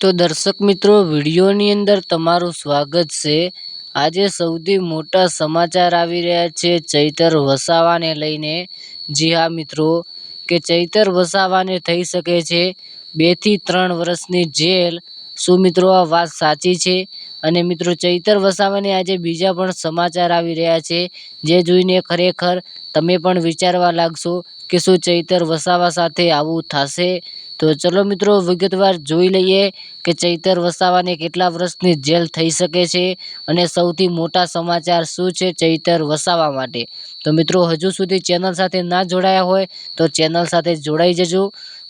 તો દર્શક મિત્રો, વિડીયોની અંદર તમારું સ્વાગત છે. આજે સૌથી મોટા સમાચાર આવી રહ્યા છે ચૈતર વસાવાને લઈને. જી હા મિત્રો, કે ચૈતર વસાવાને થઈ શકે છે. બેથી ત્રણ વર્ષની જેલ શું મિત્રો આ વાત સાચી છે? અને મિત્રો ચૈતર વસાવાની આજે બીજા પણ સમાચાર આવી રહ્યા છે, જે જોઈને ખરેખર તમે પણ વિચારવા લાગશો કે શું ચૈતર વસાવા સાથે આવું થશે? તો ચલો મિત્રો વિગતવાર જોઈ લઈએ કે ચૈતર વસાવાને કેટલા વર્ષની જેલ થઈ શકે છે અને સૌથી મોટા સમાચાર શું છે ચૈતર વસાવા માટે? તો મિત્રો હજુ સુધી ચેનલ સાથે ના જોડાયા હોય તો ચેનલ સાથે જોડાઈ જજો.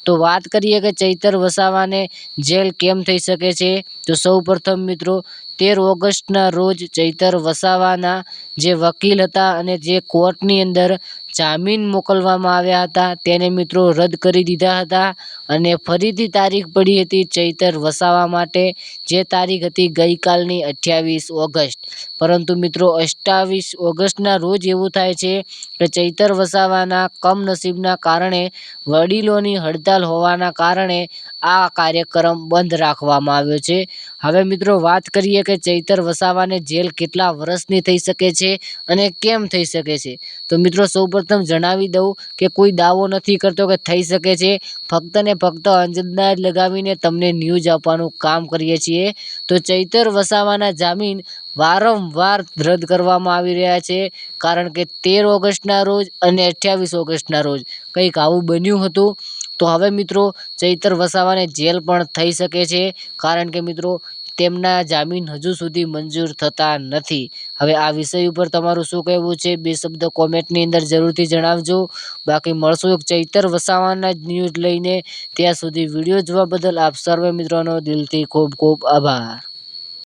તો વાત કરીએ કે ચૈતર વસાવાને જેલ કેમ થઈ શકે છે? તો સૌ પ્રથમ મિત્રો, તેર ઓગસ્ટના રોજ ચૈતર વસાવાના જે વકીલ હતા અને જે કોર્ટની અંદર જામીન મોકલવામાં આવ્યા હતા. તેને મિત્રો રદ કરી દીધા હતા અને ફરીથી તારીખ પડી હતી ચૈતર વસાવા માટે, જે તારીખ હતી ગઈકાલની અઠ્યાવીસ ઓગસ્ટ. પરંતુ મિત્રો અઠ્ઠાવીસ ઓગસ્ટના રોજ એવું થાય છે કે ચૈતર વસાવાના કમનસીબના કારણે વડીલોની હડતાલ હોવાના કારણે આ કાર્યક્રમ બંધ રાખવામાં આવ્યો છે. હવે મિત્રો વાત કરીએ કે ચૈતર વસાવાને જેલ કેટલા વર્ષની થઈ શકે છે અને કેમ થઈ શકે છે? તો મિત્રો સૌપ્રથમ જણાવી દઉં કે કોઈ દાવો નથી કરતો કે થઈ શકે છે. ફક્ત ને ફક્ત અંદાજ લગાવીને તમને ન્યૂઝ આપવાનું કામ કરીએ છીએ. તો ચૈતર વસાવાના જામીન વારંવાર રદ કરવામાં આવી રહ્યા છે. કારણ કે તેર ઓગસ્ટના રોજ અને અઠ્યાવીસ ઓગસ્ટના રોજ કંઈક આવું બન્યું હતું. તો હવે મિત્રો ચૈતર વસાવાને જેલ પણ થઈ શકે છે. કારણ કે મિત્રો તેમના જામીન હજુ સુધી મંજૂર થતા નથી. હવે આ વિષય ઉપર તમારું શું કહેવું છે? બે શબ્દ કોમેન્ટની અંદર જરૂરથી જણાવજો. બાકી મળશું એક ચૈતર વસાવાના જ ન્યૂઝ લઈને. ત્યાં સુધી વીડિયો જોવા બદલ આપ સર્વે મિત્રોનો દિલથી ખૂબ ખૂબ આભાર.